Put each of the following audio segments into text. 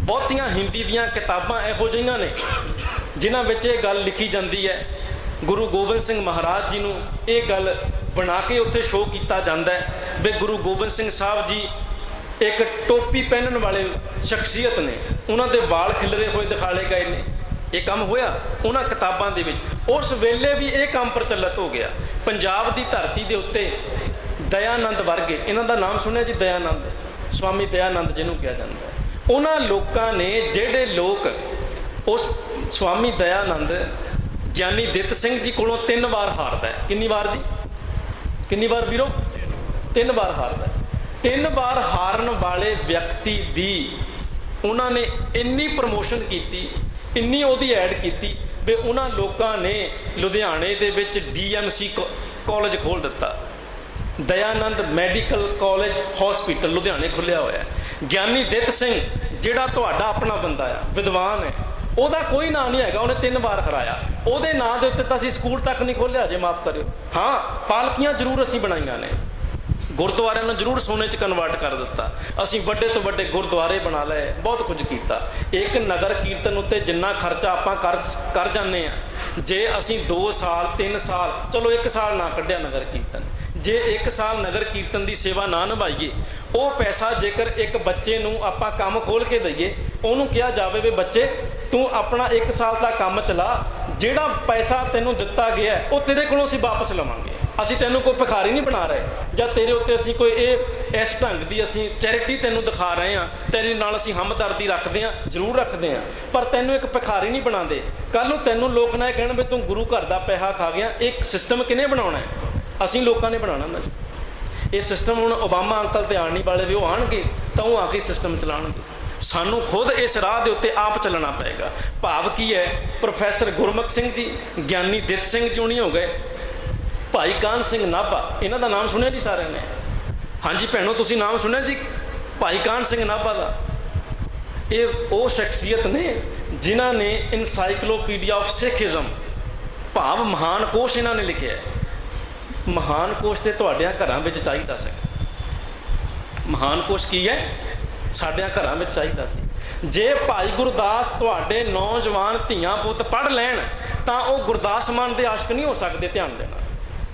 ਬਹੁਤੀਆਂ ਹਿੰਦੀ ਦੀਆਂ ਕਿਤਾਬਾਂ ਇਹੋ ਜਿਹੀਆਂ ਨੇ, ਜਿਨ੍ਹਾਂ ਵਿੱਚ ਇਹ ਗੱਲ ਲਿਖੀ ਜਾਂਦੀ ਹੈ, ਗੁਰੂ ਗੋਬਿੰਦ ਸਿੰਘ ਮਹਾਰਾਜ ਜੀ ਨੂੰ ਇਹ ਗੱਲ ਬਣਾ ਕੇ ਉੱਥੇ ਸ਼ੋਅ ਕੀਤਾ ਜਾਂਦਾ ਹੈ ਵੀ ਗੁਰੂ ਗੋਬਿੰਦ ਸਿੰਘ ਸਾਹਿਬ ਜੀ ਇੱਕ ਟੋਪੀ ਪਹਿਨਣ ਵਾਲੇ ਸ਼ਖਸੀਅਤ ਨੇ। ਉਹਨਾਂ ਦੇ ਵਾਲ ਖਿਲਰੇ ਹੋਏ ਦਿਖਾਲੇ ਗਏ ਨੇ। ਇਹ ਕੰਮ ਹੋਇਆ ਉਹਨਾਂ ਕਿਤਾਬਾਂ ਦੇ ਵਿੱਚ। ਉਸ ਵੇਲੇ ਵੀ ਇਹ ਕੰਮ ਪ੍ਰਚਲਿਤ ਹੋ ਗਿਆ। ਪੰਜਾਬ ਦੀ ਧਰਤੀ ਦੇ ਉੱਤੇ ਦਇਆਨੰਦ ਵਰਗੇ, ਇਹਨਾਂ ਦਾ ਨਾਮ ਸੁਣਿਆ ਜੀ? ਦਇਆਨੰਦ। ਸਵਾਮੀ ਦਇਆਨੰਦ ਜਿਹਨੂੰ ਕਿਹਾ ਜਾਂਦਾ। ਉਹਨਾਂ ਲੋਕਾਂ ਨੇ ਜਿਹੜੇ ਲੋਕ ਉਸ ਸਵਾਮੀ ਦਇਆਨੰਦ ਗਿਆਨੀ ਦਿੱਤ ਸਿੰਘ ਜੀ ਕੋਲੋਂ ਤਿੰਨ ਵਾਰ ਹਾਰਦਾ ਹੈ। ਕਿੰਨੀ ਵਾਰ ਜੀ? ਕਿੰਨੀ ਵਾਰ ਵੀਰੋ? ਤਿੰਨ ਵਾਰ ਹਾਰਦਾ ਤਿੰਨ ਵਾਰ ਹਾਰਨ ਵਾਲੇ ਵਿਅਕਤੀ ਦੀ ਉਹਨਾਂ ਨੇ ਇੰਨੀ ਪ੍ਰਮੋਸ਼ਨ ਕੀਤੀ, ਇੰਨੀ ਉਹਦੀ ਐਡ ਕੀਤੀ ਵੀ ਉਹਨਾਂ ਲੋਕਾਂ ਨੇ ਲੁਧਿਆਣੇ ਦੇ ਵਿੱਚ ਡੀਐਮਸੀ ਕਾਲਜ ਖੋਲ ਦਿੱਤਾ। ਦਇਆਨੰਦ ਮੈਡੀਕਲ ਕਾਲਜ ਹਸਪੀਟਲ ਲੁਧਿਆਣੇ ਖੁੱਲਿਆ ਹੋਇਆ ਹੈ। ਗਿਆਨੀ ਦਿੱਤ ਸਿੰਘ, ਜਿਹੜਾ ਤੁਹਾਡਾ ਆਪਣਾ ਬੰਦਾ ਆ, ਵਿਦਵਾਨ ਹੈ, ਉਹਦਾ ਕੋਈ ਨਾਂ ਨਹੀਂ ਹੈਗਾ, ਉਹਨੇ ਤਿੰਨ ਵਾਰ ਹਰਾਇਆ। ਉਹਦੇ ਨਾਂ ਦੇ ਉੱਤੇ ਤਾਂ ਅਸੀਂ ਸਕੂਲ ਤੱਕ ਨਹੀਂ ਖੋਲਿਆ ਜੇ ਮਾਫ ਕਰਿਓ। ਹਾਂ, ਪਾਲਕੀਆਂ ਜ਼ਰੂਰ ਅਸੀਂ ਬਣਾਈਆਂ ਨੇ। ਗੁਰਦੁਆਰਿਆਂ ਨੂੰ ਜ਼ਰੂਰ ਸੋਨੇ 'ਚ ਕਨਵਰਟ ਕਰ ਦਿੱਤਾ। ਅਸੀਂ ਵੱਡੇ ਤੋਂ ਵੱਡੇ ਗੁਰਦੁਆਰੇ ਬਣਾ ਲਏ, ਬਹੁਤ ਕੁਝ ਕੀਤਾ। ਇੱਕ ਨਗਰ ਕੀਰਤਨ ਉੱਤੇ ਜਿੰਨਾ ਖਰਚਾ ਆਪਾਂ ਕਰ ਕਰ ਜਾਂਦੇ ਆ ਜੇ ਅਸੀਂ 2 ਸਾਲ 3 ਸਾਲ, ਚਲੋ 1 ਸਾਲ ਨਾ ਕੱਢਿਆ ਨਗਰ ਕੀਰਤਨ। ਜੇ 1 ਸਾਲ ਨਗਰ ਕੀਰਤਨ ਦੀ ਸੇਵਾ ਨਾ ਨਿਭਾਈਏ, ਉਹ ਪੈਸਾ ਜੇਕਰ ਇੱਕ ਬੱਚੇ ਨੂੰ ਆਪਾਂ ਕੰਮ ਖੋਲ ਕੇ ਦਈਏ, ਉਹਨੂੰ ਕਿਹਾ ਜਾਵੇ ਵੀ ਬੱਚੇ, ਤੂੰ ਆਪਣਾ 1 ਸਾਲ ਦਾ ਕੰਮ ਚਲਾ, ਜਿਹੜਾ ਪੈਸਾ ਤੈਨੂੰ ਦਿੱਤਾ ਗਿਆ, ਉਹ ਤੇਰੇ ਕੋਲੋਂ ਅਸੀਂ ਵਾਪਸ ਲਵਾਂਗੇ। ਅਸੀਂ ਤੈਨੂੰ ਕੋਈ ਭਿਖਾਰੀ ਨਹੀਂ ਬਣਾ ਰਹੇ, ਜਾਂ ਤੇਰੇ ਉੱਤੇ ਅਸੀਂ ਕੋਈ ਇਹ, ਇਸ ਢੰਗ ਦੀ ਅਸੀਂ ਚੈਰਿਟੀ ਤੈਨੂੰ ਦਿਖਾ ਰਹੇ ਹਾਂ, ਤੇਰੇ ਨਾਲ ਅਸੀਂ ਹਮਦਰਦੀ ਰੱਖਦੇ ਹਾਂ, ਜ਼ਰੂਰ ਰੱਖਦੇ ਹਾਂ, ਪਰ ਤੈਨੂੰ ਇੱਕ ਭਿਖਾਰੀ ਨਹੀਂ ਬਣਾਉਂਦੇ। ਕੱਲ ਨੂੰ ਤੈਨੂੰ ਲੋਕ ਨਾ ਇਹ ਕਹਿਣ ਵੀ ਤੂੰ ਗੁਰੂ ਘਰ ਦਾ ਪੈਸਾ ਖਾ ਗਿਆ ਇਹ ਸਿਸਟਮ ਕਿਨੇ ਬਣਾਉਣਾ ਹੈ? ਅਸੀਂ ਲੋਕਾਂ ਨੇ ਬਣਾਉਣਾ ਨਾ ਇਹ ਸਿਸਟਮ ਹੁਣ ਓਬਾਮਾ ਅੰਕਲ ਤੇ ਆਣ ਨਹੀਂ ਵਾਲੇ ਵੀ ਉਹ ਆਣਗੇ ਤਾਂ ਉਹ ਆ ਕੇ ਸਿਸਟਮ ਚਲਾਉਣਗੇ। ਸਾਨੂੰ ਖੁਦ ਇਸ ਰਾਹ ਦੇ ਉੱਤੇ ਆਪ ਚੱਲਣਾ ਪਏਗਾ। ਭਾਵ ਕੀ ਹੈ, ਪ੍ਰੋਫੈਸਰ ਗੁਰਮੁਖ ਸਿੰਘ ਜੀ, ਗਿਆਨੀ ਦਿੱਤ ਸਿੰਘ ਜੂਣੀ ਹੋ ਗਏ। ਭਾਈ ਕਾਨ ਸਿੰਘ ਨਾਭਾ, ਇਹਨਾਂ ਦਾ ਨਾਮ ਸੁਣਿਆ ਜੀ ਸਾਰਿਆਂ ਨੇ? ਹਾਂਜੀ ਭੈਣੋ, ਤੁਸੀਂ ਨਾਮ ਸੁਣਿਆ ਜੀ? ਭਾਈ ਕਾਨ ਸਿੰਘ ਨਾਭਾ ਦਾ? ਇਹ ਉਹ ਸ਼ਖਸੀਅਤ ਨੇ ਜਿਨ੍ਹਾਂ ਨੇ ਇਨਸਾਈਕਲੋਪੀਡੀਆ ਆਫ ਸਿੱਖੀਜ਼ਮ ਭਾਵ ਮਹਾਨ ਕੋਸ਼ ਇਹਨਾਂ ਨੇ ਲਿਖਿਆ ਹੈ। ਮਹਾਨ ਕੋਸ਼ ਤੇ ਤੁਹਾਡਿਆਂ ਘਰਾਂ ਵਿੱਚ ਚਾਹੀਦਾ ਸੀ। ਮਹਾਨ ਕੋਸ਼ ਕੀ ਹੈ? ਸਾਡਿਆਂ ਘਰਾਂ ਵਿੱਚ ਚਾਹੀਦਾ ਸੀ। ਜੇ ਭਾਈ ਗੁਰਦਾਸ ਤੁਹਾਡੇ ਨੌਜਵਾਨ ਧੀਆਂ ਪੁੱਤ ਪੜ ਲੈਣ, ਤਾਂ ਉਹ ਗੁਰਦਾਸ ਮਾਨ ਦੇ ਆਸ਼ਕ ਨਹੀਂ ਹੋ ਸਕਦੇ ਧਿਆਨ ਦੇਣਾ।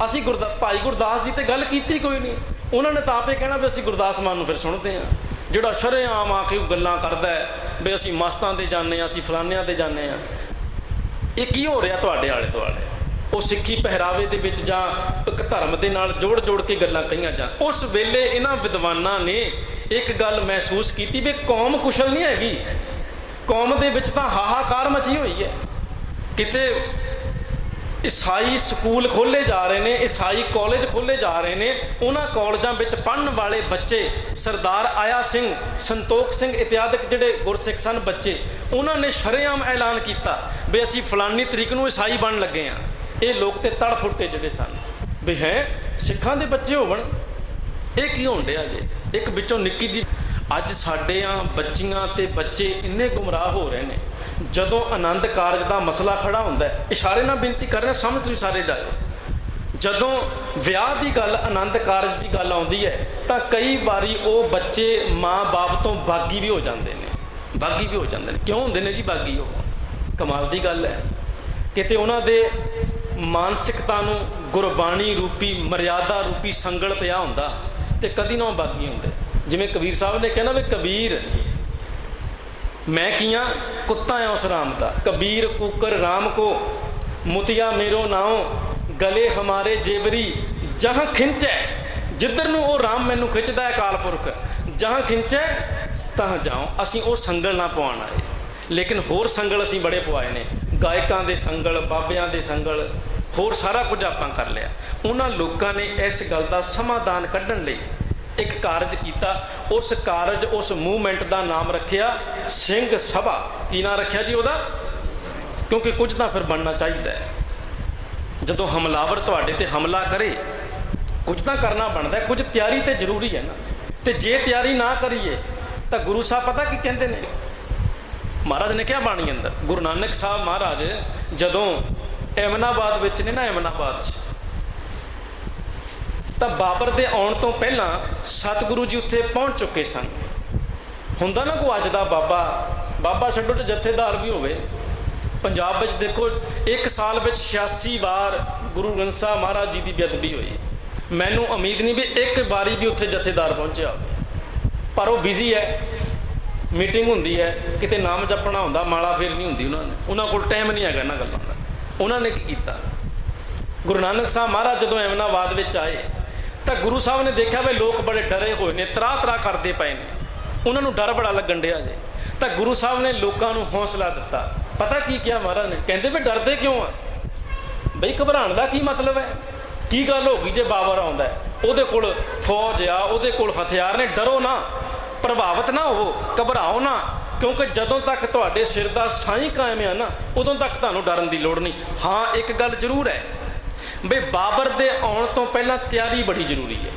ਅਸੀਂ ਗੁਰਦਾ, ਭਾਈ ਗੁਰਦਾਸ ਜੀ ਤੇ ਗੱਲ ਕੀਤੀ ਕੋਈ ਨਹੀਂ। ਉਹਨਾਂ ਨੇ ਤਾਂ ਆਪੇ ਕਹਿਣਾ ਵੀ ਅਸੀਂ ਗੁਰਦਾਸ ਮਾਨ ਨੂੰ ਫਿਰ ਸੁਣਦੇ ਹਾਂ। ਜਿਹੜਾ ਸ਼ਰੇਆਮ ਆ ਕੇ ਉਹ ਗੱਲਾਂ ਕਰਦਾ ਹੈ, ਵੀ ਅਸੀਂ ਮਸਤਾਂ 'ਤੇ ਜਾਂਦੇ ਹਾਂ, ਅਸੀਂ ਫਲਾਨਿਆਂ 'ਤੇ ਜਾਂਦੇ ਹਾਂ। ਇਹ ਕੀ ਹੋ ਰਿਹਾ ਤੁਹਾਡੇ ਆਲੇ ਦੁਆਲੇ ਉਹ ਸਿੱਖੀ ਪਹਿਰਾਵੇ ਦੇ ਵਿੱਚ ਜਾਂ ਇੱਕ ਧਰਮ ਦੇ ਨਾਲ ਜੋੜ ਜੋੜ ਕੇ ਗੱਲਾਂ ਕਹੀਆਂ ਜਾਣ। ਉਸ ਵੇਲੇ ਇਹਨਾਂ ਵਿਦਵਾਨਾਂ ਨੇ ਇੱਕ ਗੱਲ ਮਹਿਸੂਸ ਕੀਤੀ ਵੀ ਕੌਮ ਕੁਸ਼ਲ ਨਹੀਂ ਹੈਗੀ। ਕੌਮ ਦੇ ਵਿੱਚ ਤਾਂ ਹਾਹਾਕਾਰ ਮਚੀ ਹੋਈ ਹੈ। ਕਿਤੇ ਈਸਾਈ ਸਕੂਲ ਖੋਲੇ ਜਾ ਰਹੇ ਨੇ, ਈਸਾਈ ਕਾਲਜ ਖੋਲੇ ਜਾ ਰਹੇ ਨੇ, ਉਹਨਾਂ ਕਾਲਜਾਂ ਵਿੱਚ ਪੜਨ ਵਾਲੇ ਬੱਚੇ, ਸਰਦਾਰ ਆਇਆ ਸਿੰਘ, ਸੰਤੋਖ ਸਿੰਘ ਇਤਿਆਦਿਕ ਜਿਹੜੇ ਗੁਰਸਿੱਖ ਸਨ ਬੱਚੇ, ਉਹਨਾਂ ਨੇ ਸ਼ਰੇਆਮ ਐਲਾਨ ਕੀਤਾ ਵੀ ਅਸੀਂ ਫਲਾਨੀ ਤਰੀਕ ਨੂੰ ਈਸਾਈ ਬਣਨ ਲੱਗੇ ਆ ਇਹ ਲੋਕ ਤੇ ਤੜ ਫੁੱਟੇ ਜਿਹੜੇ ਸਨ। ਵੀ ਹੈ, ਸਿੱਖਾਂ ਦੇ ਬੱਚੇ ਹੋਵਣ। ਇਹ ਕੀ ਹੋਣ ਡਿਆ ਜੇ? ਇੱਕ ਵਿੱਚੋਂ ਨਿੱਕੀ ਜੀ ਅੱਜ ਸਾਡੇ ਆ ਬੱਚੀਆਂ ਤੇ ਬੱਚੇ ਇੰਨੇ ਗੁੰਮਰਾਹ ਹੋ ਰਹੇ ਨੇ। ਜਦੋਂ ਆਨੰਦ ਕਾਰਜ ਦਾ ਮਸਲਾ ਖੜਾ ਹੁੰਦਾ ਹੈ, ਇਸ਼ਾਰੇ ਨਾਲ ਬੇਨਤੀ ਕਰ ਰਿਹਾ, ਸਮਝ ਤੁਸੀਂ ਸਾਰੇ ਜਾਇਓ। ਜਦੋਂ ਵਿਆਹ ਦੀ ਗੱਲ, ਆਨੰਦ ਕਾਰਜ ਦੀ ਗੱਲ ਆਉਂਦੀ ਹੈ, ਤਾਂ ਕਈ ਵਾਰੀ ਉਹ ਬੱਚੇ ਮਾਂ-ਬਾਪ ਤੋਂ ਬਾਗੀ ਵੀ ਹੋ ਜਾਂਦੇ ਨੇ। ਬਾਗੀ ਵੀ ਹੋ ਜਾਂਦੇ ਨੇ। ਕਿਉਂ ਹੁੰਦੇ ਨੇ ਜੀ ਬਾਗੀ ਉਹ? ਕਮਾਲ ਦੀ ਗੱਲ ਹੈ। ਕਿਤੇ ਉਹਨਾਂ ਦੇ ਮਾਨਸਿਕਤਾ ਨੂੰ ਗੁਰਬਾਣੀ ਰੂਪੀ, ਮਰਿਆਦਾ ਰੂਪੀ ਸੰਗਲ ਪਿਆ ਹੁੰਦਾ ਤੇ ਕਦੀ ਨਾ ਉਹ ਬਾਗੀ ਹੁੰਦੇ। ਜਿਵੇਂ ਕਬੀਰ ਸਾਹਿਬ ਨੇ ਕਹਿਣਾ ਵੀ ਕਬੀਰ, ਮੈਂ ਕੀਆਂ, ਕੁੱਤਾ ਆ ਉਸ ਰਾਮ ਦਾ। ਕਬੀਰ, ਕੂਕਰ, ਰਾਮ ਕੋ, ਮੁਤਿਆ ਮੇਰੋ ਨਾਉ, ਗਲੇ ਹਮਾਰੇ ਜੇਵਰੀ, ਜਹਾਂ ਖਿੰਚੈ। ਜਿੱਧਰ ਨੂੰ ਉਹ ਰਾਮ ਮੈਨੂੰ ਖਿੱਚਦਾ ਹੈ ਕਾਲਪੁਰਖ ਜਹਾਂ ਖਿੰਚੈ ਤਾਂ ਜਾਉ। ਅਸੀਂ ਉਹ ਸੰਗਲ ਨਾ ਪਵਾਉਣ ਆਏ। ਲੇਕਿਨ ਹੋਰ ਸੰਗਲ ਅਸੀਂ ਬੜੇ ਪਵਾਏ ਨੇ। ਗਾਇਕਾਂ ਦੇ ਸੰਗਲ, ਬਾਬਿਆਂ ਦੇ ਸੰਗਲ, ਹੋਰ ਸਾਰਾ ਕੁਝ ਆਪਾਂ ਕਰ ਲਿਆ। ਉਹਨਾਂ ਲੋਕਾਂ ਨੇ ਇਸ ਗੱਲ ਦਾ ਸਮਾਧਾਨ ਕੱਢਣ ਲਈ ਇੱਕ ਕਾਰਜ ਕੀਤਾ। ਉਸ ਕਾਰਜ, ਉਸ ਮੂਵਮੈਂਟ ਦਾ ਨਾਮ ਰੱਖਿਆ ਸਿੰਘ ਸਭਾ। ਕੀ ਨਾਮ ਰੱਖਿਆ ਜੀ ਉਹਦਾ? ਕਿਉਂਕਿ ਕੁਝ ਤਾਂ ਫਿਰ ਬਣਨਾ ਚਾਹੀਦਾ ਹੈ। ਜਦੋਂ ਹਮਲਾਵਰ ਤੁਹਾਡੇ ਤੇ ਹਮਲਾ ਕਰੇ, ਕੁਝ ਤਾਂ ਕਰਨਾ ਬਣਦਾ ਕੁਝ ਤਿਆਰੀ ਤੇ ਜ਼ਰੂਰੀ ਹੈ ਨਾ। ਤੇ ਜੇ ਤਿਆਰੀ ਨਾ ਕਰੀਏ, ਤਾਂ ਗੁਰੂ ਸਾਹਿਬ ਪਤਾ ਕੀ ਕਹਿੰਦੇ ਨੇ? ਮਹਾਰਾਜ ਨੇ ਕਿਹਾ ਬਾਣੀ ਅੰਦਰ, ਗੁਰੂ ਨਾਨਕ ਸਾਹਿਬ ਮਹਾਰਾਜ ਜਦੋਂ ਐਮਨਾਬਾਦ ਵਿੱਚ ਨੇ ਨਾ ਐਮਨਾਬਾਦ 'ਚ, ਤਾਂ ਬਾਬਰ ਦੇ ਆਉਣ ਤੋਂ ਪਹਿਲਾਂ ਸਤਿਗੁਰੂ ਜੀ ਉੱਥੇ ਪਹੁੰਚ ਚੁੱਕੇ ਸਨ। ਹੁੰਦਾ ਨਾ ਕੋ ਅੱਜ ਦਾ ਬਾਬਾ ਬਾਬਾ ਛੱਡੋ ਤੇ ਜਥੇਦਾਰ ਵੀ ਹੋਵੇ। ਪੰਜਾਬ ਵਿੱਚ ਦੇਖੋ, ਇੱਕ ਸਾਲ ਵਿੱਚ 86 ਵਾਰ ਗੁਰੂ ਗ੍ਰੰਥ ਸਾਹਿਬ ਮਹਾਰਾਜ ਜੀ ਦੀ ਬੇਅਦਬੀ ਹੋਈ। ਮੈਨੂੰ ਉਮੀਦ ਨਹੀਂ ਵੀ ਇੱਕ ਵਾਰੀ ਵੀ ਉੱਥੇ ਜਥੇਦਾਰ ਪਹੁੰਚਿਆ ਪਰ ਉਹ ਬਿਜ਼ੀ ਹੈ। ਮੀਟਿੰਗ ਹੁੰਦੀ ਹੈ, ਕਿਤੇ ਨਾਮ ਜਪਣਾ ਹੁੰਦਾ, ਮਾਲਾ ਫੇਰ ਨਹੀਂ ਹੁੰਦੀ ਉਹਨਾਂ ਨੇ। ਉਹਨਾਂ ਕੋਲ ਟਾਈਮ ਨਹੀਂ ਹੈਗਾ ਇਹਨਾਂ ਗੱਲਾਂ ਦਾ। ਉਹਨਾਂ ਨੇ ਕੀ ਕੀਤਾ? ਗੁਰੂ ਨਾਨਕ ਸਾਹਿਬ ਮਹਾਰਾਜ ਜਦੋਂ ਐਮਨਾਬਾਦ ਵਿੱਚ ਆਏ, ਤਾਂ ਗੁਰੂ ਸਾਹਿਬ ਨੇ ਦੇਖਿਆ ਵੀ ਲੋਕ ਬੜੇ ਡਰੇ ਹੋਏ ਨੇ ਤਰਾ ਤਰਾ ਕਰਦੇ ਪਏ ਨੇ। ਉਹਨਾਂ ਨੂੰ ਡਰ ਬੜਾ ਲੱਗਣ ਡਿਆ ਜੇ। ਤਾਂ ਗੁਰੂ ਸਾਹਿਬ ਨੇ ਲੋਕਾਂ ਨੂੰ ਹੌਸਲਾ ਦਿੱਤਾ। ਪਤਾ ਕੀ ਕਿਹਾ ਮਹਾਰਾਜ ਨੇ? ਕਹਿੰਦੇ ਵੀ ਡਰਦੇ ਕਿਉਂ ਆ? ਬਈ ਘਬਰਾਉਣ ਦਾ ਕੀ ਮਤਲਬ ਹੈ? ਕੀ ਗੱਲ ਹੋ ਗਈ ਜੇ ਬਾਬਰ ਆਉਂਦਾ ਉਹਦੇ ਕੋਲ ਫੌਜ ਆ, ਉਹਦੇ ਕੋਲ ਹਥਿਆਰ ਨੇ, ਡਰੋ ਨਾ। ਪ੍ਰਭਾਵਿਤ ਨਾ ਹੋਵੋ, ਘਬਰਾਓ ਨਾ, ਕਿਉਂਕਿ ਜਦੋਂ ਤੱਕ ਤੁਹਾਡੇ ਸਿਰ ਦਾ ਸਾਈਂ ਕਾਇਮ ਆ ਨਾ, ਉਦੋਂ ਤੱਕ ਤੁਹਾਨੂੰ ਡਰਨ ਦੀ ਲੋੜ ਨਹੀਂ। ਹਾਂ, ਇੱਕ ਗੱਲ ਜ਼ਰੂਰ ਹੈ ਬਈ ਬਾਬਰ ਦੇ ਆਉਣ ਤੋਂ ਪਹਿਲਾਂ ਤਿਆਰੀ ਬੜੀ ਜ਼ਰੂਰੀ ਹੈ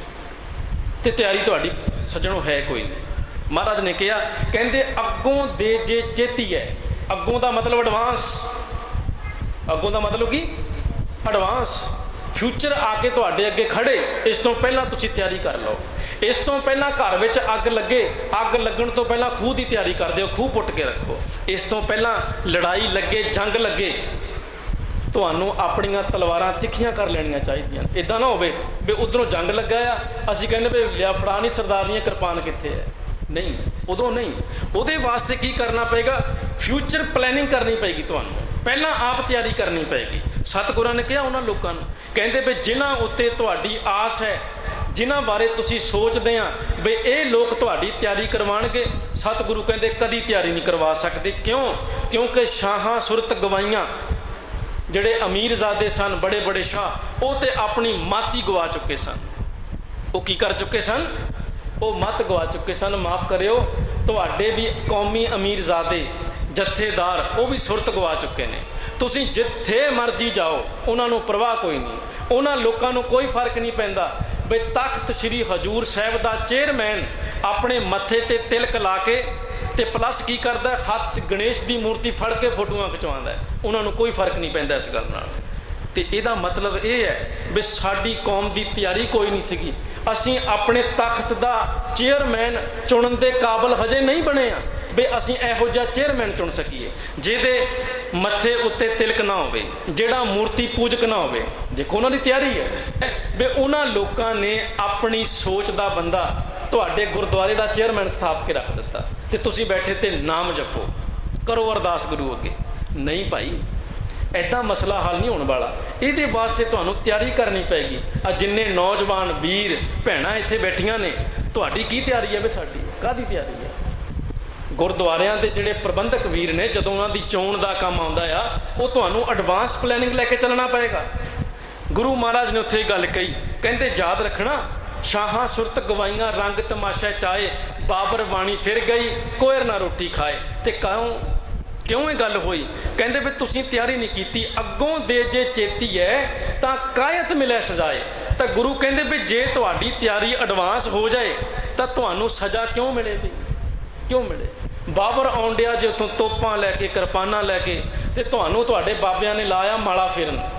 ਤੇ ਤਿਆਰੀ ਤੁਹਾਡੀ ਸੱਜਣੋ ਹੈ ਕੋਈ ਨਹੀਂ। ਮਹਾਰਾਜ ਨੇ ਕਿਹਾ, ਕਹਿੰਦੇ ਅੱਗੋਂ ਦੇ ਜੇ ਚੇਤੀ ਹੈ, ਅੱਗੋਂ ਦਾ ਮਤਲਬ ਐਡਵਾਂਸ ਅੱਗੋਂ ਦਾ ਮਤਲਬ ਕੀ? ਐਡਵਾਂਸ ਫਿਊਚਰ ਆ ਕੇ ਤੁਹਾਡੇ ਅੱਗੇ ਖੜੇ, ਇਸ ਤੋਂ ਪਹਿਲਾਂ ਤੁਸੀਂ ਤਿਆਰੀ ਕਰ ਲਓ। ਇਸ ਤੋਂ ਪਹਿਲਾਂ ਘਰ ਵਿੱਚ ਅੱਗ ਲੱਗੇ, ਅੱਗ ਲੱਗਣ ਤੋਂ ਪਹਿਲਾਂ ਖੂਹ ਦੀ ਤਿਆਰੀ ਕਰ ਦਿਓ ਖੂਹ ਪੁੱਟ ਕੇ ਰੱਖੋ। ਇਸ ਤੋਂ ਪਹਿਲਾਂ ਲੜਾਈ ਲੱਗੇ, ਜੰਗ ਲੱਗੇ, ਤੁਹਾਨੂੰ ਆਪਣੀਆਂ ਤਲਵਾਰਾਂ ਤਿੱਖੀਆਂ ਕਰ ਲੈਣੀਆਂ ਚਾਹੀਦੀਆਂ। ਇਦਾਂ ਨਾ ਹੋਵੇ ਵੀ ਉਧਰੋਂ ਜੰਗ ਲੱਗਾ ਆ, ਅਸੀਂ ਕਹਿੰਦੇ ਵੀ ਲਿਆ ਫੜਾ ਨਹੀਂ ਸਰਦਾਰਨੀਆਂ ਕਿਰਪਾਨ ਕਿੱਥੇ ਹੈ? ਨਹੀਂ, ਉਦੋਂ ਨਹੀਂ। ਉਹਦੇ ਵਾਸਤੇ ਕੀ ਕਰਨਾ ਪਏਗਾ? ਫਿਊਚਰ ਪਲੈਨਿੰਗ ਕਰਨੀ ਪਏਗੀ ਤੁਹਾਨੂੰ। ਪਹਿਲਾਂ ਆਪ ਤਿਆਰੀ ਕਰਨੀ ਪਏਗੀ। ਸਤਿਗੁਰਾਂ ਨੇ ਕਿਹਾ ਉਹਨਾਂ ਲੋਕਾਂ ਨੂੰ, ਕਹਿੰਦੇ ਵੀ ਜਿਨ੍ਹਾਂ ਉੱਤੇ ਤੁਹਾਡੀ ਆਸ ਹੈ ਜਿਨ੍ਹਾਂ ਬਾਰੇ ਤੁਸੀਂ ਸੋਚਦੇ ਆ ਵੀ ਇਹ ਲੋਕ ਤੁਹਾਡੀ ਤਿਆਰੀ ਕਰਵਾਣਗੇ ਸਤਿਗੁਰੂ ਕਹਿੰਦੇ, ਕਦੀ ਤਿਆਰੀ ਨਹੀਂ ਕਰਵਾ ਸਕਦੇ। ਕਿਉਂ? ਕਿਉਂਕਿ ਸ਼ਾਹਾਂ, ਸੁਰਤ ਗਵਾਈਆਂ ਜਿਹੜੇ ਅਮੀਰਜ਼ਾਦੇ ਸਨ ਬੜੇ ਬੜੇ ਸ਼ਾਹ, ਉਹ ਤੇ ਆਪਣੀ ਮਾਤੀ ਗਵਾ ਚੁੱਕੇ ਸਨ। ਉਹ ਕੀ ਕਰ ਚੁੱਕੇ ਸਨ? ਉਹ ਮਤ ਗਵਾ ਚੁੱਕੇ ਸਨ। ਮਾਫ ਕਰਿਓ, ਤੁਹਾਡੇ ਵੀ ਕੌਮੀ ਅਮੀਰਜ਼ਾਦੇ ਜਥੇਦਾਰ, ਉਹ ਵੀ ਸੁਰਤ ਗਵਾ ਚੁੱਕੇ ਨੇ। ਤੁਸੀਂ ਜਿੱਥੇ ਮਰਜ਼ੀ ਜਾਓ, ਉਹਨਾਂ ਨੂੰ ਪਰਵਾਹ ਕੋਈ ਨਹੀਂ। ਉਹਨਾਂ ਲੋਕਾਂ ਨੂੰ ਕੋਈ ਫ਼ਰਕ ਨਹੀਂ ਪੈਂਦਾ। ਵੀ ਤਖਤ ਸ੍ਰੀ ਹਜੂਰ ਸਾਹਿਬ ਦਾ ਚੇਅਰਮੈਨ ਆਪਣੇ ਮੱਥੇ ਤੇ ਤਿਲਕ ਲਾ ਕੇ ਤੇ ਪਲੱਸ ਕੀ ਕਰਦਾ ਹੱਥ ਗਣੇਸ਼ ਦੀ ਮੂਰਤੀ ਫੜ ਕੇ ਫੋਟੋਆਂ ਖਿਚਵਾਉਂਦਾ ਉਹਨਾਂ ਨੂੰ ਕੋਈ ਫ਼ਰਕ ਨਹੀਂ ਪੈਂਦਾ ਇਸ ਗੱਲ ਨਾਲ। ਤੇ ਇਹਦਾ ਮਤਲਬ ਇਹ ਹੈ ਵੀ ਸਾਡੀ ਕੌਮ ਦੀ ਤਿਆਰੀ ਕੋਈ ਨਹੀਂ ਸੀਗੀ। ਅਸੀਂ ਆਪਣੇ ਤਖਤ ਦਾ ਚੇਅਰਮੈਨ ਚੁਣਨ ਦੇ ਕਾਬਲ ਹਜੇ ਨਹੀਂ ਬਣੇ ਆ। ਵੀ ਅਸੀਂ ਇਹੋ ਜਿਹਾ ਚੇਅਰਮੈਨ ਚੁਣ ਸਕੀਏ। ਜਿਹਦੇ ਮੱਥੇ ਉੱਤੇ ਤਿਲਕ ਨਾ ਹੋਵੇ, ਜਿਹੜਾ ਮੂਰਤੀ ਪੂਜਕ ਨਾ ਹੋਵੇ। ਦੇਖੋ ਉਹਨਾਂ ਦੀ ਤਿਆਰੀ ਹੈ। ਵੀ ਉਹਨਾਂ ਲੋਕਾਂ ਨੇ ਆਪਣੀ ਸੋਚ ਦਾ ਬੰਦਾ ਤੁਹਾਡੇ ਗੁਰਦੁਆਰੇ ਦਾ ਚੇਅਰਮੈਨ ਸਥਾਪ ਕੇ ਰੱਖ ਦਿੱਤਾ ਤੇ ਤੁਸੀਂ ਬੈਠੇ ਤੇ ਨਾਮ ਜਪੋ। ਕਰੋ ਅਰਦਾਸ ਗੁਰੂ ਅੱਗੇ। ਨਹੀਂ ਭਾਈ ਐਦਾਂ ਮਸਲਾ ਹੱਲ ਨਹੀਂ ਹੋਣ ਵਾਲਾ। ਇਹਦੇ ਵਾਸਤੇ ਤੁਹਾਨੂੰ ਤਿਆਰੀ ਕਰਨੀ ਪੈਗੀ ਆ ਜਿੰਨੇ ਨੌਜਵਾਨ ਵੀਰ, ਭੈਣਾਂ ਇੱਥੇ ਬੈਠੀਆਂ ਨੇ, ਤੁਹਾਡੀ ਕੀ ਤਿਆਰੀ ਹੈ ਵੇ ਸਾਡੀ? ਕਾਦੀ ਤਿਆਰੀ ਹੈ? ਗੁਰਦੁਆਰਿਆਂ ਦੇ ਜਿਹੜੇ ਪ੍ਰਬੰਧਕ ਵੀਰ ਨੇ, ਜਦੋਂ ਉਹਨਾਂ ਦੀ ਚੋਣ ਦਾ ਕੰਮ ਆਉਂਦਾ ਆ, ਉਹ ਤੁਹਾਨੂੰ ਐਡਵਾਂਸ ਪਲੈਨਿੰਗ ਲੈ ਕੇ ਚੱਲਣਾ ਪਏਗਾ। ਗੁਰੂ ਮਹਾਰਾਜ ਨੇ ਉੱਥੇ ਇਹ ਗੱਲ ਕਹੀ। ਕਹਿੰਦੇ, ਯਾਦ ਰੱਖਣਾ ਸ਼ਾਹਾਂ ਸੁਰਤ ਗਵਾਈਆਂ ਰੰਗ, ਤਮਾਸ਼ਾ ਚਾਏ ਬਾਬਰ ਬਾਣੀ ਫਿਰ ਗਈ, ਕੋਇਰ ਨਾ ਰੋਟੀ ਖਾਏ। ਤੇ ਕਿਉਂ ਕਿਉਂ ਇਹ ਗੱਲ ਹੋਈ? ਕਹਿੰਦੇ ਵੀ ਤੁਸੀਂ ਤਿਆਰੀ ਨਹੀਂ ਕੀਤੀ, ਅੱਗੋਂ ਦੇ ਜੇ ਚੇਤੀ ਹੈ, ਤਾਂ ਕਾਇਤ ਮਿਲੇ ਸਜ਼ਾਏ। ਤਾਂ ਗੁਰੂ ਕਹਿੰਦੇ ਵੀ ਜੇ ਤੁਹਾਡੀ ਤਿਆਰੀ ਐਡਵਾਂਸ ਹੋ ਜਾਏ, ਤਾਂ ਤੁਹਾਨੂੰ ਸਜ਼ਾ ਕਿਉਂ ਮਿਲੇ ਵੀ ਕਿਉਂ ਮਿਲੇ? ਬਾਬਰ ਆਉਂਦਿਆ ਜੇ ਉਥੋਂ ਤੋਪਾਂ ਲੈ ਕੇ, ਕਿਰਪਾਨਾਂ ਲੈ ਕੇ ਤੇ ਤੁਹਾਨੂੰ ਤੁਹਾਡੇ ਬਾਬਿਆਂ ਨੇ ਲਾਇਆ ਮਾਲਾ ਫੇਰਨ।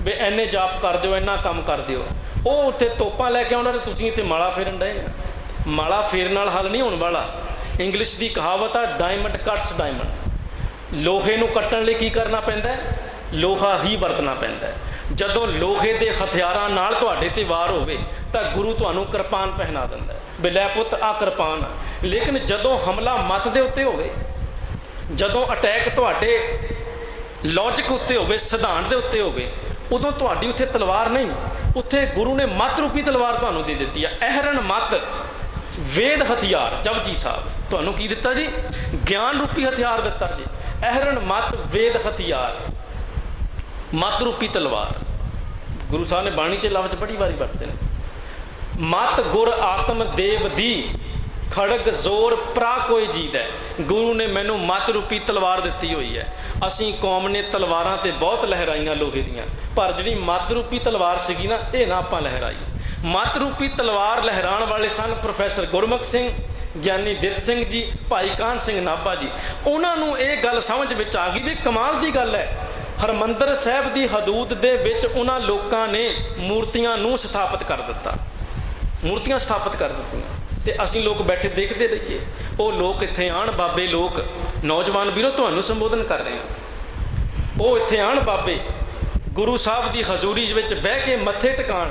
ਵੀ ਐਨੇ ਜਾਪ ਕਰ ਦਿਓ, ਇੰਨਾ ਕੰਮ ਕਰ ਦਿਓ। ਉਹ ਉੱਥੇ ਤੋਪਾਂ ਲੈ ਕੇ ਆਉਣਾ ਤੇ ਤੁਸੀਂ ਇੱਥੇ ਮਾਲਾ ਫੇਰਨ ਡਏ ਆ। ਮਾਲਾ ਫੇਰਨ ਨਾਲ ਹੱਲ ਨਹੀਂ ਹੋਣ ਵਾਲਾ। ਇੰਗਲਿਸ਼ ਦੀ ਕਹਾਵਤ ਆ ਡਾਇਮੰਡ ਕਟਸ ਡਾਇਮੰਡ ਲੋਹੇ ਨੂੰ ਕੱਟਣ ਲਈ ਕੀ ਕਰਨਾ ਪੈਂਦਾ ਲੋਹਾ ਹੀ ਵਰਤਣਾ ਪੈਂਦਾ ਜਦੋਂ ਲੋਹੇ ਦੇ ਹਥਿਆਰਾਂ ਨਾਲ ਤੁਹਾਡੇ ਤੇ ਵਾਰ ਹੋਵੇ, ਤਾਂ ਗੁਰੂ ਤੁਹਾਨੂੰ ਕਿਰਪਾਨ ਪਹਿਨਾ ਦਿੰਦਾ ਹੈ। ਵੀ ਪੁੱਤ ਆ ਕਿਰਪਾਨ ਲੇਕਿਨ ਜਦੋਂ ਹਮਲਾ ਮਤ ਦੇ ਉੱਤੇ ਹੋਵੇ, ਜਦੋਂ ਅਟੈਕ ਤੁਹਾਡੇ ਲੌਜਿਕ ਉੱਤੇ ਹੋਵੇ, ਸਿਧਾਂਤ ਦੇ ਉੱਤੇ ਹੋਵੇ, ਉਦੋਂ ਤੁਹਾਡੀ ਉੱਥੇ ਤਲਵਾਰ ਨਹੀਂ। ਉੱਥੇ ਗੁਰੂ ਨੇ ਮਤ ਰੂਪੀ ਤਲਵਾਰ ਤੁਹਾਨੂੰ ਦੇ ਦਿੱਤੀ ਆ। ਅਹਿਰਨ ਮਤ, ਵੇਦ ਹਥਿਆਰ, ਜਪਜੀ ਸਾਹਿਬ। ਤੁਹਾਨੂੰ ਕੀ ਦਿੱਤਾ ਜੀ? ਗਿਆਨ ਰੂਪੀ ਹਥਿਆਰ ਦਿੱਤਾ ਜੀ। ਅਹਿਰਨ ਮਤ, ਵੇਦ ਹਥਿਆਰ। ਮਤ ਰੂਪੀ ਤਲਵਾਰ। ਗੁਰੂ ਸਾਹਿਬ ਨੇ ਬਾਣੀ ਚ ਲਫ਼ਜ਼ ਬੜੀ ਵਾਰੀ ਵਰਤੇ ਨੇ। ਮਤ ਗੁਰ ਆਤਮ ਦੇਵ ਦੀ ਖੜਗ ਜ਼ੋਰ ਪ੍ਰਾ ਕੋਈ ਜੀਦਾ ਗੁਰੂ ਨੇ ਮੈਨੂੰ ਮਤ ਰੂਪੀ ਤਲਵਾਰ ਦਿੱਤੀ ਹੋਈ ਹੈ। ਅਸੀਂ ਕੌਮ ਨੇ ਤਲਵਾਰਾਂ ਤੇ ਬਹੁਤ ਲਹਿਰਾਈਆਂ ਲੋਹੇ ਦੀਆਂ। ਪਰ ਜਿਹੜੀ ਮਤ ਰੂਪੀ ਤਲਵਾਰ ਸੀਗੀ ਨਾ, ਇਹ ਨਾ ਆਪਾਂ ਲਹਿਰਾਈ। ਮਤ ਰੂਪੀ ਤਲਵਾਰ ਲਹਿਰਾਣ ਵਾਲੇ ਸਨ ਪ੍ਰੋਫੈਸਰ ਗੁਰਮੁਖ ਸਿੰਘ, ਗਿਆਨੀ ਦਿੱਤ ਸਿੰਘ ਜੀ, ਭਾਈ ਕਾਨ ਸਿੰਘ ਨਾਭਾ ਜੀ। ਉਹਨਾਂ ਨੂੰ ਇਹ ਗੱਲ ਸਮਝ ਵਿੱਚ ਆ ਗਈ ਵੀ ਕਮਾਲ ਦੀ ਗੱਲ ਹੈ। ਹਰਮੰਦਰ ਸਾਹਿਬ ਦੀ ਹਦੂਦ ਦੇ ਵਿੱਚ ਉਹਨਾਂ ਲੋਕਾਂ ਨੇ ਮੂਰਤੀਆਂ ਨੂੰ ਸਥਾਪਿਤ ਕਰ ਦਿੱਤਾ। ਮੂਰਤੀਆਂ ਸਥਾਪਿਤ ਕਰ ਦਿੱਤੀਆਂ। ਤੇ ਅਸੀਂ ਲੋਕ ਬੈਠੇ ਦੇਖਦੇ ਰਹੀਏ। ਉਹ ਲੋਕ ਇੱਥੇ ਆਣ ਬਾਬੇ ਲੋਕ, ਨੌਜਵਾਨ ਵੀਰੋ, ਤੁਹਾਨੂੰ ਸੰਬੋਧਨ ਕਰ ਰਹੇ ਹਾਂ। ਉਹ ਇੱਥੇ ਆਣ ਬਾਬੇ, ਗੁਰੂ ਸਾਹਿਬ ਦੀ ਹਜ਼ੂਰੀ ਵਿੱਚ ਬਹਿ ਕੇ ਮੱਥੇ ਟਿਕਾਣ,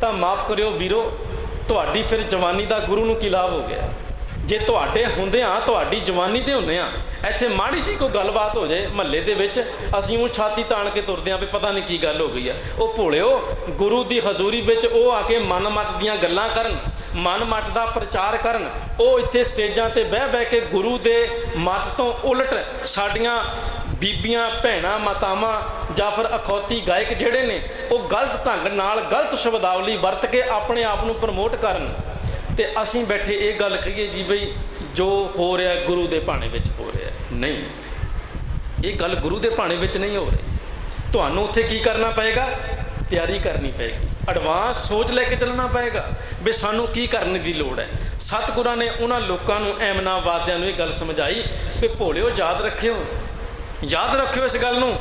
ਤਾਂ ਮਾਫ ਕਰਿਓ ਵੀਰੋ, ਤੁਹਾਡੀ ਫਿਰ ਜਵਾਨੀ ਦਾ ਗੁਰੂ ਨੂੰ ਕੀ ਲਾਭ ਹੋ ਗਿਆ? ਜੇ ਤੁਹਾਡੇ ਹੁੰਦੇ ਹੁੰਦਿਆਂ ਤੁਹਾਡੀ ਜਵਾਨੀ ਦੇ ਹੁੰਦੇ ਹੁੰਦਿਆਂ ਇੱਥੇ ਮਾੜੀ ਜੀ ਕੋਈ ਗੱਲਬਾਤ ਹੋ ਜਾਏ ਮਹੱਲੇ ਦੇ ਵਿੱਚ, ਅਸੀਂ ਉਹ ਛਾਤੀ ਤਾਣ ਕੇ ਤੁਰਦੇ ਆਂ ਵੀ ਪਤਾ ਨਹੀਂ ਕੀ ਗੱਲ ਹੋ ਗਈ ਆ। ਉਹ ਭੋਲਿਓ, ਗੁਰੂ ਦੀ ਹਜ਼ੂਰੀ ਵਿੱਚ ਉਹ ਆ ਕੇ ਮਨ ਮੱਚ ਦੀਆਂ ਗੱਲਾਂ ਕਰਨ, ਮਨ ਮੱਚ ਦਾ ਪ੍ਰਚਾਰ ਕਰਨ, ਉਹ ਇੱਥੇ ਸਟੇਜਾਂ ਤੇ ਬਹਿ ਬਹਿ ਕੇ ਗੁਰੂ ਦੇ ਮੱਤ ਤੋਂ ਉਲਟ ਸਾਡੀਆਂ ਬੀਬੀਆਂ, ਭੈਣਾਂ, ਮਾਤਾਵਾਂ ਜਾਂ ਫਿਰ ਅਖੌਤੀ ਗਾਇਕ ਜਿਹੜੇ ਨੇ, ਉਹ ਗਲਤ ਢੰਗ ਨਾਲ ਗਲਤ ਸ਼ਬਦਾਵਲੀ ਵਰਤ ਕੇ ਆਪਣੇ ਆਪ ਨੂੰ ਪ੍ਰਮੋਟ ਕਰਨ। ਤੇ ਅਸੀਂ ਬੈਠੇ ਇਹ ਗੱਲ ਕਹੀਏ ਜੀ ਬਈ ਜੋ ਹੋ ਰਿਹਾ ਗੁਰੂ ਦੇ ਭਾਣੇ ਵਿੱਚ ਹੋ ਰਿਹਾ ਨਹੀਂ। ਇਹ ਗੱਲ ਗੁਰੂ ਦੇ ਭਾਣੇ ਵਿੱਚ ਨਹੀਂ ਹੋ ਰਹੀ। ਤੁਹਾਨੂੰ ਉੱਥੇ ਕੀ ਕਰਨਾ ਪਏਗਾ? ਤਿਆਰੀ ਕਰਨੀ ਪਏਗੀ। ਐਡਵਾਂਸ ਸੋਚ ਲੈ ਕੇ ਚੱਲਣਾ ਪਏਗਾ ਵੀ ਸਾਨੂੰ ਕੀ ਕਰਨ ਦੀ ਲੋੜ ਹੈ। ਸਤਿਗੁਰਾਂ ਨੇ ਉਹਨਾਂ ਲੋਕਾਂ ਨੂੰ ਐਮਨਾਵਾਦਿਆਂ ਨੂੰ ਇਹ ਗੱਲ ਸਮਝਾਈ ਵੀ ਭੋਲਿਓ ਯਾਦ ਰੱਖਿਓ। ਯਾਦ ਰੱਖਿਓ ਇਸ ਗੱਲ ਨੂੰ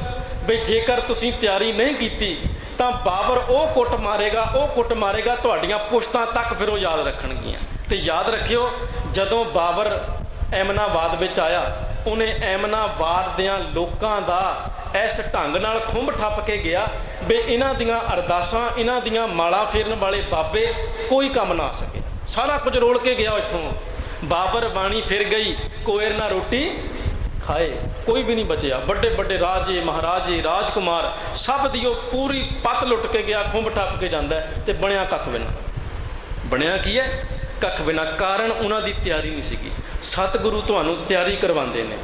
ਵੀ ਜੇਕਰ ਤੁਸੀਂ ਤਿਆਰੀ ਨਹੀਂ ਕੀਤੀ ਤਾਂ ਬਾਬਰ ਉਹ ਕੁੱਟ ਮਾਰੇਗਾ, ਉਹ ਕੁੱਟ ਮਾਰੇਗਾ, ਤੁਹਾਡੀਆਂ ਪੁਸ਼ਤਾਂ ਤੱਕ ਫਿਰ ਉਹ ਯਾਦ ਰੱਖਣਗੀਆਂ। ਤੇ ਯਾਦ ਰੱਖਿਓ, ਜਦੋਂ ਬਾਬਰ ਐਮਨਾਬਾਦ ਵਿੱਚ ਆਇਆ, ਉਹਨੇ ਐਮਨਾਬਾਦ ਦਿਆਂ ਲੋਕਾਂ ਦਾ ਇਸ ਢੰਗ ਨਾਲ ਖੁੰਭ ਠੱਪ ਕੇ ਗਿਆ ਵੀ ਇਹਨਾਂ ਦੀਆਂ ਅਰਦਾਸਾਂ, ਇਹਨਾਂ ਦੀਆਂ ਮਾਲਾ ਫੇਰਨ ਵਾਲੇ ਬਾਬੇ ਕੋਈ ਕੰਮ ਨਾ ਆ ਸਕੇ। ਸਾਰਾ ਕੁਝ ਰੋਲ ਕੇ ਗਿਆ ਇੱਥੋਂ। ਬਾਬਰ ਬਾਣੀ ਫਿਰ ਗਈ ਕੋਇਰ ਨਾ ਰੋਟੀ ਖਾਏ ਕੋਈ ਵੀ ਨਹੀਂ ਬਚਿਆ। ਵੱਡੇ ਵੱਡੇ ਰਾਜੇ, ਮਹਾਰਾਜੇ, ਰਾਜਕੁਮਾਰ, ਸਭ ਦੀ ਉਹ ਪੂਰੀ ਪੱਤ ਲੁੱਟ ਕੇ ਗਿਆ, ਖੁੰਭ ਠੱਪ ਕੇ ਜਾਂਦਾ ਤੇ ਬਣਿਆ ਕੱਖ ਬਿਨਾ ਬਣਿਆ ਕੀ ਹੈ? ਕੱਖ ਬਿਨਾ ਕਾਰਨ ਉਹਨਾਂ ਦੀ ਤਿਆਰੀ ਨਹੀਂ ਸੀਗੀ। ਸਤਿਗੁਰੂ ਤੁਹਾਨੂੰ ਤਿਆਰੀ ਕਰਵਾਉਂਦੇ ਨੇ।